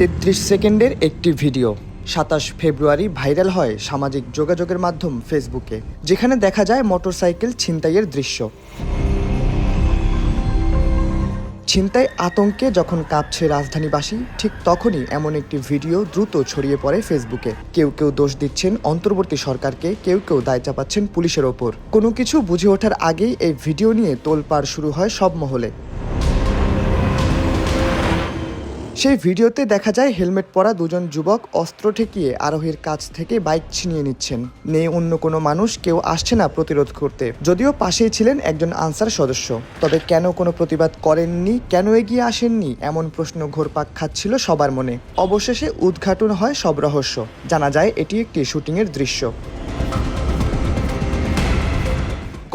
তেত্রিশ সেকেন্ডের একটি ভিডিও। সাতাশ ফেব্রুয়ারি ভাইরাল হয় সামাজিক যোগাযোগের মাধ্যম ফেসবুকে, যেখানে দেখা যায় মোটরসাইকেল ছিনতাইয়ের দৃশ্য। ছিনতাই আতঙ্কে যখন কাঁপছে রাজধানীবাসী, ঠিক তখনই এমন একটি ভিডিও দ্রুত ছড়িয়ে পড়ে ফেসবুকে। কেউ কেউ দোষ দিচ্ছেন অন্তর্বর্তী সরকারকে, কেউ কেউ দায় চাপাচ্ছেন পুলিশের ওপর। কোনো কিছু বুঝে ওঠার আগেই এই ভিডিও নিয়ে তোলপাড় শুরু হয় সব মহলে। সেই ভিডিওতে দেখা যায় হেলমেট পরা দুজন যুবক অস্ত্র ঠেকিয়ে আরোহীর কাছ থেকে বাইক ছিনিয়ে নিচ্ছেন। নেই অন্য কোনো মানুষ, কেউ আসছে না প্রতিরোধ করতে। যদিও পাশেই ছিলেন একজন আনসার সদস্য। তবে কেন কোনো প্রতিবাদ করেননি, কেন এগিয়ে আসেননি, এমন প্রশ্ন ঘোরপাক খাচ্ছিল সবার মনে। অবশেষে উদ্ঘাটন হয় সব রহস্য। জানা যায় এটি একটি শুটিংয়ের দৃশ্য।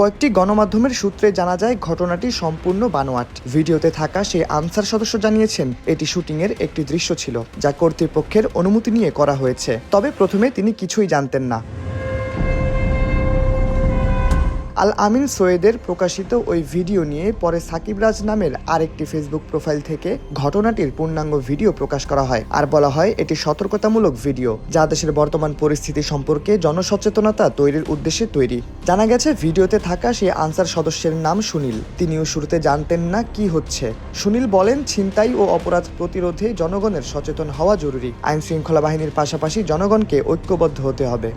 কয়েকটি গণমাধ্যমের সূত্রে জানা যায়, ঘটনাটি সম্পূর্ণ বানোয়াট। ভিডিওতে থাকা সেই আনসার সদস্য জানিয়েছেন, এটি শুটিংয়ের একটি দৃশ্য ছিল, যা কর্তৃপক্ষের অনুমতি নিয়ে করা হয়েছে। তবে প্রথমে তিনি কিছুই জানতেন না। আল আমিন সৈয়দের প্রকাশিত ওই ভিডিও নিয়ে পরে সাকিব রাজ নামের আরেকটি ফেসবুক প্রোফাইল থেকে ঘটনাটির পূর্ণাঙ্গ ভিডিও প্রকাশ করা হয়। আর বলা হয়, এটি সতর্কতামূলক ভিডিও, যা দেশের বর্তমান পরিস্থিতি সম্পর্কে জনসচেতনতা তৈরির উদ্দেশ্যে তৈরি। জানা গেছে, ভিডিওতে থাকা সেই আনসার সদস্যের নাম সুনীল। তিনিও শুরুতে জানতেন না কি হচ্ছে। সুনীল বলেন, ছিনতাই ও অপরাধ প্রতিরোধে জনগণের সচেতন হওয়া জরুরি। আইন শৃঙ্খলা বাহিনীর পাশাপাশি জনগণকে ঐক্যবদ্ধ হতে হবে।